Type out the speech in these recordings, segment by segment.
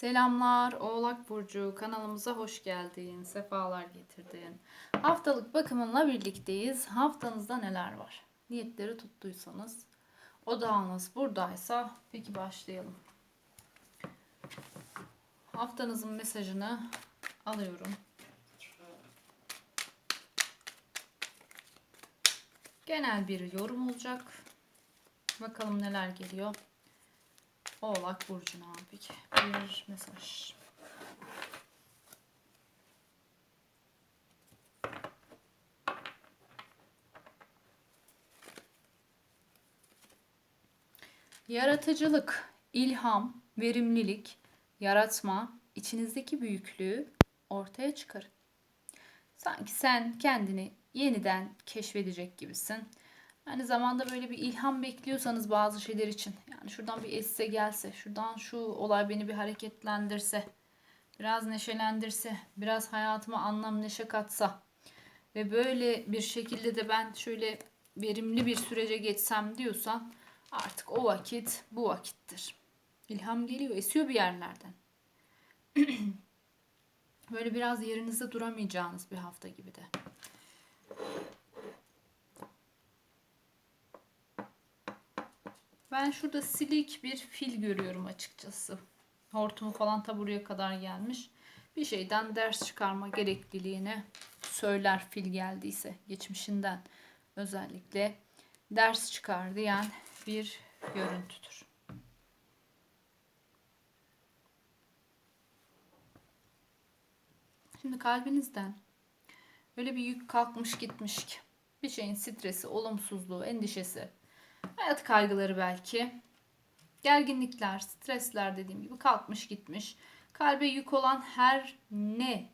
Selamlar Oğlak Burcu kanalımıza hoş geldin, sefalar getirdin. Haftalık bakımınla birlikteyiz. Haftanızda neler var? Niyetleri tuttuysanız, odağınız buradaysa peki başlayalım. Haftanızın mesajını alıyorum. Genel bir yorum olacak. Bakalım neler geliyor. Oğlak Burcu'na bir, mesaj. Yaratıcılık, ilham, verimlilik, yaratma, içinizdeki büyüklüğü ortaya çıkarın. Sanki sen kendini yeniden keşfedecek gibisin. Aynı zamanda böyle bir ilham bekliyorsanız bazı şeyler için. Yani şuradan bir esse gelse, şuradan şu olay beni bir hareketlendirse, biraz neşelendirse, biraz hayatıma anlam neşe katsa ve böyle bir şekilde de ben şöyle verimli bir sürece geçsem diyorsan artık o vakit bu vakittir. İlham geliyor, esiyor bir yerlerden. böyle biraz yerinizde duramayacağınız bir hafta gibi de. Ben şurada silik bir fil görüyorum açıkçası. Hortumu falan ta buraya kadar gelmiş. Bir şeyden ders çıkarma gerekliliğini söyler fil geldiyse geçmişinden özellikle ders çıkar diyen bir görüntüdür. Şimdi kalbinizden öyle bir yük kalkmış gitmiş ki bir şeyin stresi, olumsuzluğu, endişesi, Hayat kaygıları belki. Gerginlikler, stresler dediğim gibi kalkmış gitmiş. Kalbe yük olan her ne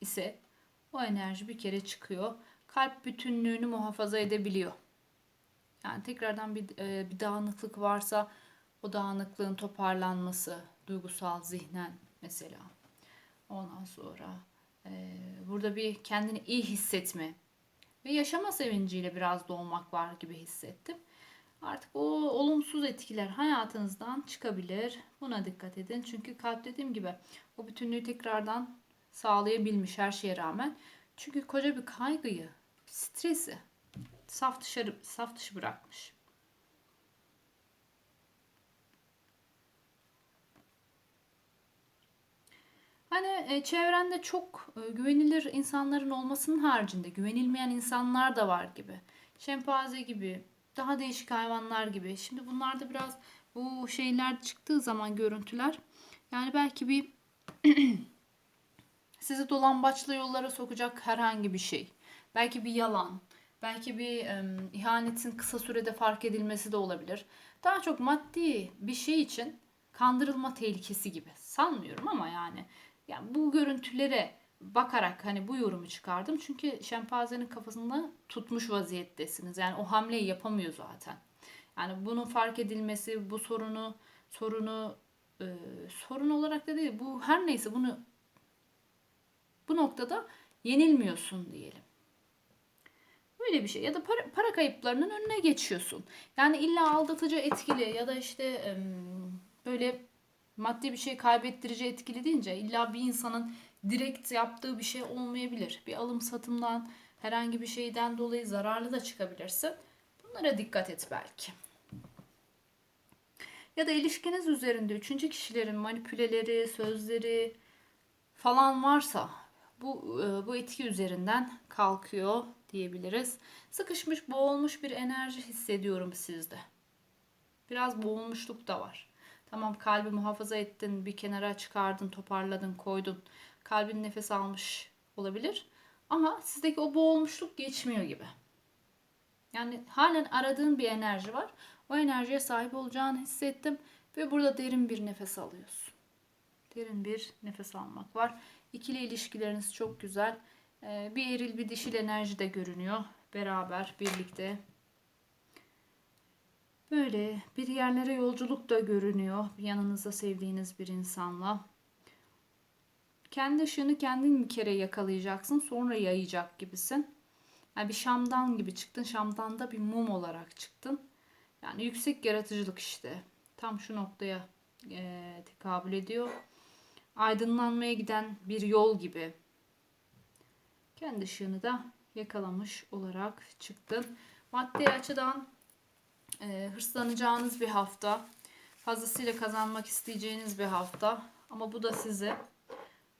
ise o enerji bir kere çıkıyor. Kalp bütünlüğünü muhafaza edebiliyor. Yani tekrardan bir, e, bir dağınıklık varsa o dağınıklığın toparlanması, duygusal, zihnen mesela. Ondan sonra e, burada bir kendini iyi hissetme ve yaşama sevinciyle biraz doğmak var gibi hissettim. Artık o olumsuz etkiler hayatınızdan çıkabilir. Buna dikkat edin. Çünkü kalp dediğim gibi o bütünlüğü tekrardan sağlayabilmiş her şeye rağmen. Çünkü koca bir kaygıyı, stresi saf dışarı saf dışı bırakmış. Hani e, çevrende çok e, güvenilir insanların olmasının haricinde güvenilmeyen insanlar da var gibi. Şempanze gibi, daha değişik hayvanlar gibi. Şimdi bunlarda biraz bu şeyler çıktığı zaman görüntüler yani belki bir sizi dolambaçlı yollara sokacak herhangi bir şey. Belki bir yalan, belki bir e, ihanetin kısa sürede fark edilmesi de olabilir. Daha çok maddi bir şey için kandırılma tehlikesi gibi. Sanmıyorum ama yani yani bu görüntülere bakarak hani bu yorumu çıkardım. Çünkü şempanzenin kafasında tutmuş vaziyettesiniz. Yani o hamleyi yapamıyor zaten. Yani bunun fark edilmesi, bu sorunu sorunu e, sorun olarak da değil. Bu her neyse bunu bu noktada yenilmiyorsun diyelim. Böyle bir şey ya da para, para kayıplarının önüne geçiyorsun. Yani illa aldatıcı etkili ya da işte böyle maddi bir şey kaybettirici etkili deyince illa bir insanın direkt yaptığı bir şey olmayabilir. Bir alım satımdan herhangi bir şeyden dolayı zararlı da çıkabilirsin. Bunlara dikkat et belki. Ya da ilişkiniz üzerinde üçüncü kişilerin manipüleleri, sözleri falan varsa bu e, bu etki üzerinden kalkıyor diyebiliriz. Sıkışmış, boğulmuş bir enerji hissediyorum sizde. Biraz boğulmuşluk da var. Tamam kalbi muhafaza ettin, bir kenara çıkardın, toparladın, koydun kalbin nefes almış olabilir. Ama sizdeki o boğulmuşluk geçmiyor gibi. Yani halen aradığın bir enerji var. O enerjiye sahip olacağını hissettim ve burada derin bir nefes alıyorsun. Derin bir nefes almak var. İkili ilişkileriniz çok güzel. Ee, bir eril bir dişil enerji de görünüyor. Beraber, birlikte. Böyle bir yerlere yolculuk da görünüyor. Yanınızda sevdiğiniz bir insanla. Kendi ışığını kendin bir kere yakalayacaksın sonra yayacak gibisin. Yani bir şamdan gibi çıktın. Şamdan da bir mum olarak çıktın. Yani yüksek yaratıcılık işte. Tam şu noktaya e, tekabül ediyor. aydınlanmaya giden bir yol gibi. Kendi ışığını da yakalamış olarak çıktın. Maddi açıdan e, hırslanacağınız bir hafta. Fazlasıyla kazanmak isteyeceğiniz bir hafta. Ama bu da sizi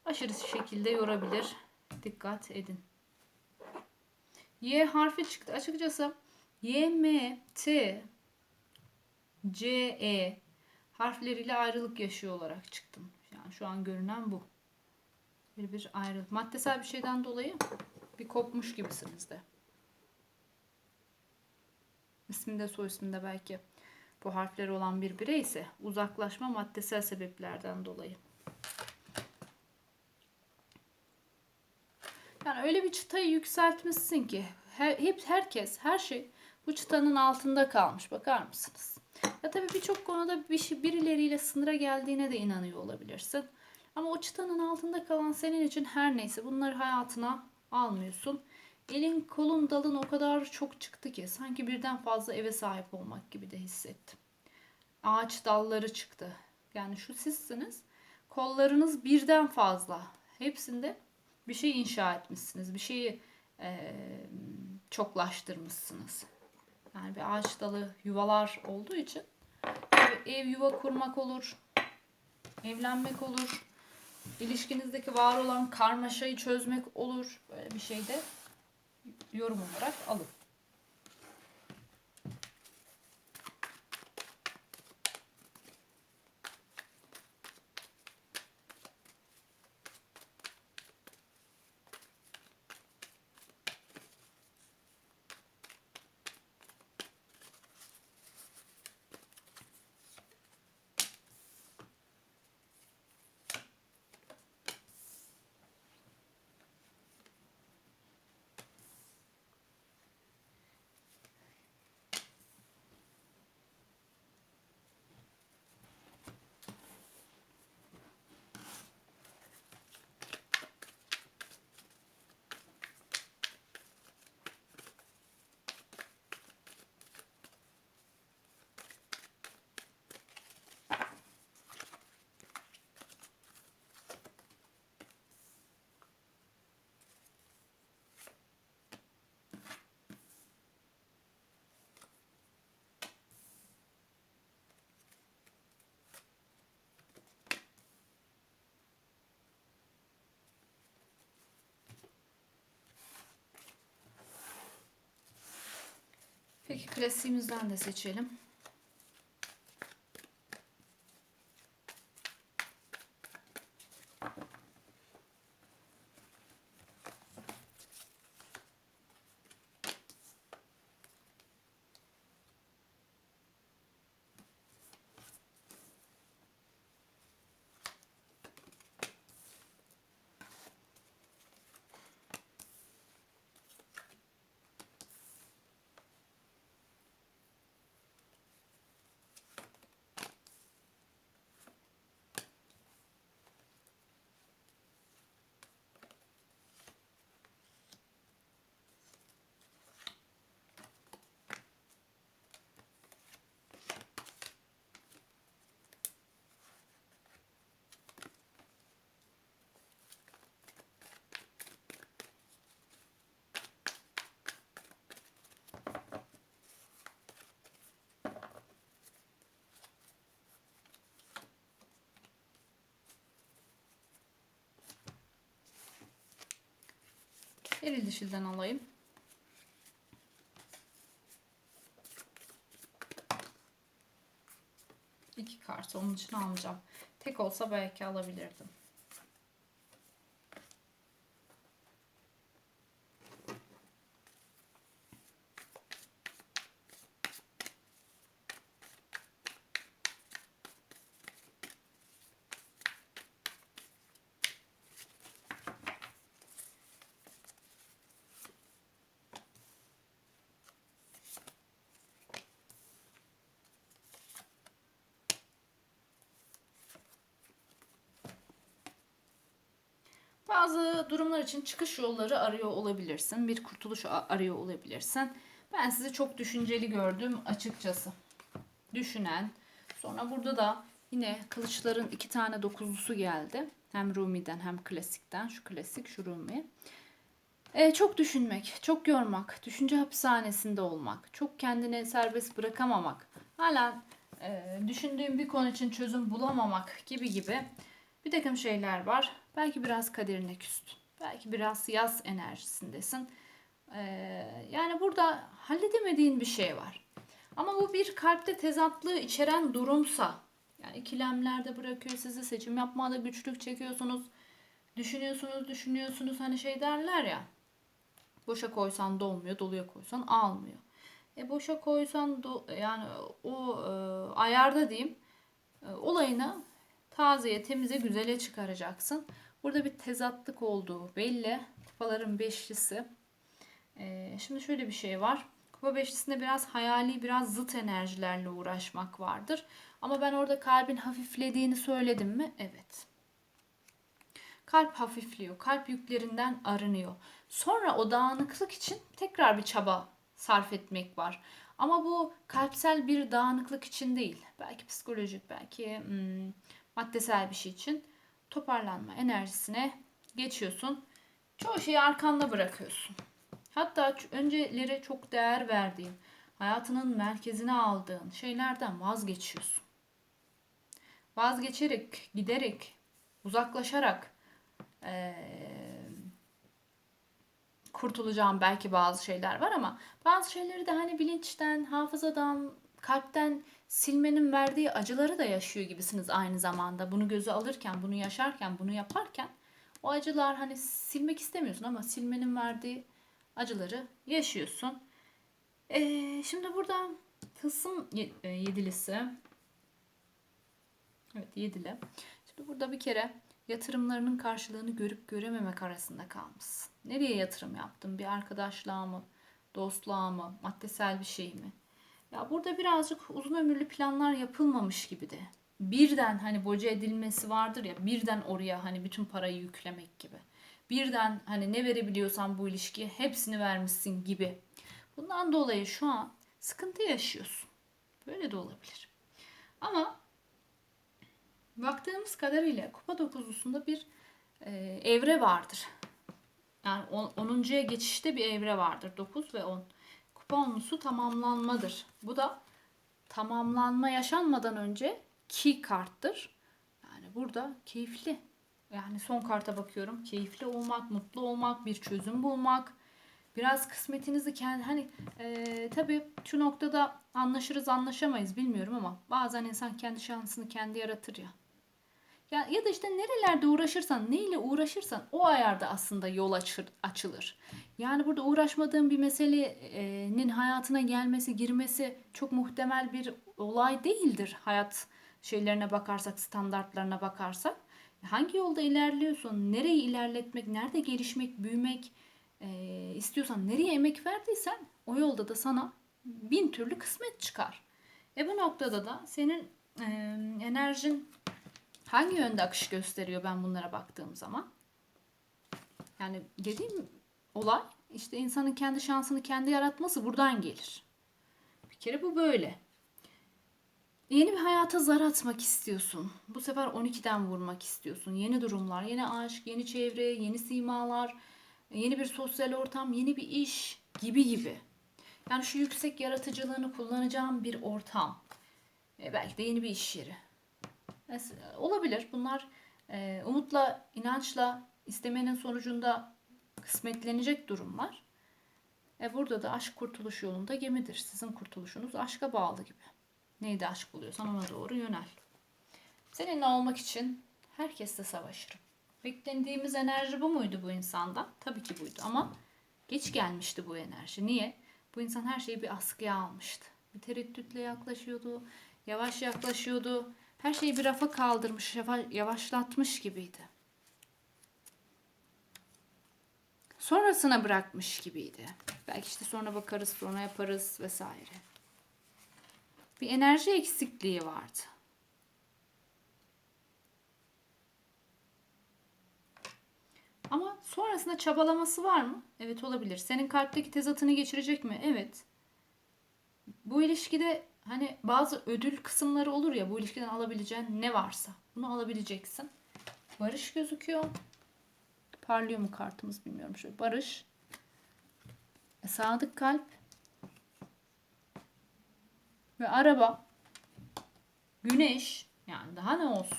aşırı şekilde yorabilir. Dikkat edin. Y harfi çıktı. Açıkçası Y, M, T, C, E harfleriyle ayrılık yaşıyor olarak çıktım. Yani şu an görünen bu. Bir bir ayrılık. Maddesel bir şeyden dolayı bir kopmuş gibisiniz de. İsminde soy isminde belki bu harfleri olan bir birey ise uzaklaşma maddesel sebeplerden dolayı. Yani öyle bir çıtayı yükseltmişsin ki her, hep herkes, her şey bu çıtanın altında kalmış. Bakar mısınız? Ya tabii birçok konuda bir şey, birileriyle sınıra geldiğine de inanıyor olabilirsin. Ama o çıtanın altında kalan senin için her neyse bunları hayatına almıyorsun. Elin kolun dalın o kadar çok çıktı ki sanki birden fazla eve sahip olmak gibi de hissettim. Ağaç dalları çıktı. Yani şu sizsiniz. Kollarınız birden fazla. Hepsinde bir şey inşa etmişsiniz. Bir şeyi e, çoklaştırmışsınız. Yani bir ağaç dalı yuvalar olduğu için ev, yuva kurmak olur. Evlenmek olur. İlişkinizdeki var olan karmaşayı çözmek olur. Böyle bir şey de yorum olarak alın. Peki klasiğimizden de seçelim. Eril dişilden alayım. İki kart onun için almayacağım. Tek olsa belki alabilirdim. Bazı durumlar için çıkış yolları arıyor olabilirsin. Bir kurtuluş arıyor olabilirsin. Ben sizi çok düşünceli gördüm açıkçası. Düşünen. Sonra burada da Yine kılıçların iki tane dokuzlusu geldi. Hem Rumi'den hem klasikten. Şu klasik, şu Rumi. E, çok düşünmek, çok yormak, düşünce hapishanesinde olmak, çok kendini serbest bırakamamak, hala e, düşündüğün bir konu için çözüm bulamamak gibi gibi bir takım şeyler var. Belki biraz kaderine küstün. Belki biraz yaz enerjisindesin. E, yani burada halledemediğin bir şey var. Ama bu bir kalpte tezatlığı içeren durumsa, yani ikilemlerde bırakıyor sizi, seçim yapmada güçlük çekiyorsunuz, düşünüyorsunuz, düşünüyorsunuz, hani şey derler ya, boşa koysan dolmuyor, doluya koysan almıyor. E boşa koysan do- yani o e, ayarda diyeyim, e, olayını tazeye, temize, güzele çıkaracaksın. Burada bir tezatlık olduğu belli. Kupaların beşlisi. E, şimdi şöyle bir şey var. Kupa beşlisinde biraz hayali, biraz zıt enerjilerle uğraşmak vardır. Ama ben orada kalbin hafiflediğini söyledim mi? Evet. Kalp hafifliyor. Kalp yüklerinden arınıyor. Sonra o dağınıklık için tekrar bir çaba sarf etmek var. Ama bu kalpsel bir dağınıklık için değil. Belki psikolojik, belki hmm, maddesel bir şey için toparlanma enerjisine geçiyorsun. Çoğu şeyi arkanda bırakıyorsun. Hatta önceleri çok değer verdiğin, hayatının merkezine aldığın şeylerden vazgeçiyorsun. Vazgeçerek, giderek, uzaklaşarak eee, kurtulacağım belki bazı şeyler var ama bazı şeyleri de hani bilinçten, hafızadan, kalpten silmenin verdiği acıları da yaşıyor gibisiniz aynı zamanda. Bunu göze alırken, bunu yaşarken, bunu yaparken o acılar hani silmek istemiyorsun ama silmenin verdiği acıları yaşıyorsun. Ee, şimdi burada tılsım e, yedilisi. Evet yedili. Şimdi burada bir kere yatırımlarının karşılığını görüp görememek arasında kalmışsın. Nereye yatırım yaptın? Bir arkadaşlığa mı? Dostluğa mı? Maddesel bir şey mi? Ya burada birazcık uzun ömürlü planlar yapılmamış gibi de. Birden hani boca edilmesi vardır ya birden oraya hani bütün parayı yüklemek gibi. Birden hani ne verebiliyorsan bu ilişkiye hepsini vermişsin gibi. Bundan dolayı şu an sıkıntı yaşıyorsun. Böyle de olabilir. Ama baktığımız kadarıyla kupa dokuzlusunda bir e, evre vardır. Yani 10'uncuya geçişte bir evre vardır. 9 ve 10. Kupa onlusu tamamlanmadır. Bu da tamamlanma yaşanmadan önce key karttır. Yani burada keyifli. Yani son karta bakıyorum. Keyifli olmak, mutlu olmak, bir çözüm bulmak. Biraz kısmetinizi kendi hani e, tabii şu noktada anlaşırız anlaşamayız bilmiyorum ama bazen insan kendi şansını kendi yaratır ya. Ya, ya da işte nerelerde uğraşırsan, neyle uğraşırsan o ayarda aslında yol açır, açılır. Yani burada uğraşmadığın bir meselenin hayatına gelmesi, girmesi çok muhtemel bir olay değildir. Hayat şeylerine bakarsak, standartlarına bakarsak. Hangi yolda ilerliyorsun, nereyi ilerletmek, nerede gelişmek, büyümek e, istiyorsan, nereye emek verdiysen o yolda da sana bin türlü kısmet çıkar. E bu noktada da senin e, enerjin hangi yönde akış gösteriyor ben bunlara baktığım zaman? Yani dediğim olay işte insanın kendi şansını kendi yaratması buradan gelir. Bir kere bu böyle. Yeni bir hayata zar atmak istiyorsun. Bu sefer 12'den vurmak istiyorsun. Yeni durumlar, yeni aşk, yeni çevre, yeni simalar, yeni bir sosyal ortam, yeni bir iş gibi gibi. Yani şu yüksek yaratıcılığını kullanacağım bir ortam. E, belki de yeni bir iş yeri. Olabilir. Bunlar e, umutla, inançla istemenin sonucunda kısmetlenecek durumlar. E burada da aşk kurtuluş yolunda gemidir. Sizin kurtuluşunuz aşka bağlı gibi. Neydi aşk buluyorsan ona doğru yönel. Seninle olmak için herkesle savaşırım. Beklendiğimiz enerji bu muydu bu insandan? Tabii ki buydu ama geç gelmişti bu enerji. Niye? Bu insan her şeyi bir askıya almıştı. Bir tereddütle yaklaşıyordu, yavaş yaklaşıyordu. Her şeyi bir rafa kaldırmış, yava- yavaşlatmış gibiydi. Sonrasına bırakmış gibiydi. Belki işte sonra bakarız, sonra yaparız vesaire. Bir enerji eksikliği vardı. Ama sonrasında çabalaması var mı? Evet olabilir. Senin kalpteki tezatını geçirecek mi? Evet. Bu ilişkide hani bazı ödül kısımları olur ya bu ilişkiden alabileceğin ne varsa bunu alabileceksin. Barış gözüküyor. Parlıyor mu kartımız bilmiyorum şöyle. Barış. E, sadık kalp. Ve araba. Güneş. Yani daha ne olsun?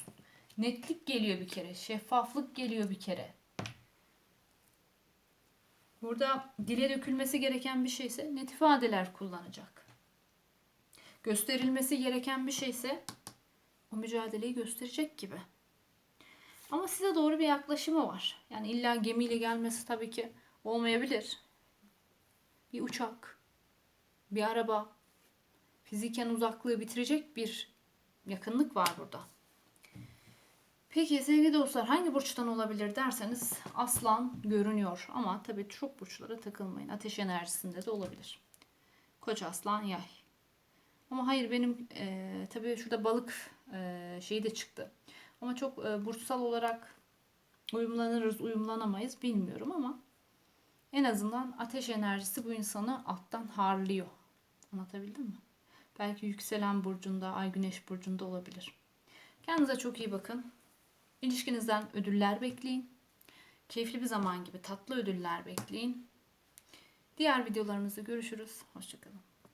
Netlik geliyor bir kere. Şeffaflık geliyor bir kere. Burada dile dökülmesi gereken bir şeyse net ifadeler kullanacak. Gösterilmesi gereken bir şeyse o mücadeleyi gösterecek gibi. Ama size doğru bir yaklaşımı var. Yani illa gemiyle gelmesi tabii ki olmayabilir. Bir uçak, bir araba, fiziken uzaklığı bitirecek bir yakınlık var burada. Peki sevgili dostlar hangi burçtan olabilir derseniz aslan görünüyor ama tabii çok burçlara takılmayın. Ateş enerjisinde de olabilir. Koç aslan yay. Ama hayır benim e, tabii şurada balık e, şeyi de çıktı. Ama çok e, burçsal olarak uyumlanırız, uyumlanamayız bilmiyorum ama en azından ateş enerjisi bu insanı alttan harlıyor. Anlatabildim mi? Belki yükselen burcunda, ay güneş burcunda olabilir. Kendinize çok iyi bakın. İlişkinizden ödüller bekleyin. Keyifli bir zaman gibi tatlı ödüller bekleyin. Diğer videolarımızda görüşürüz. Hoşçakalın.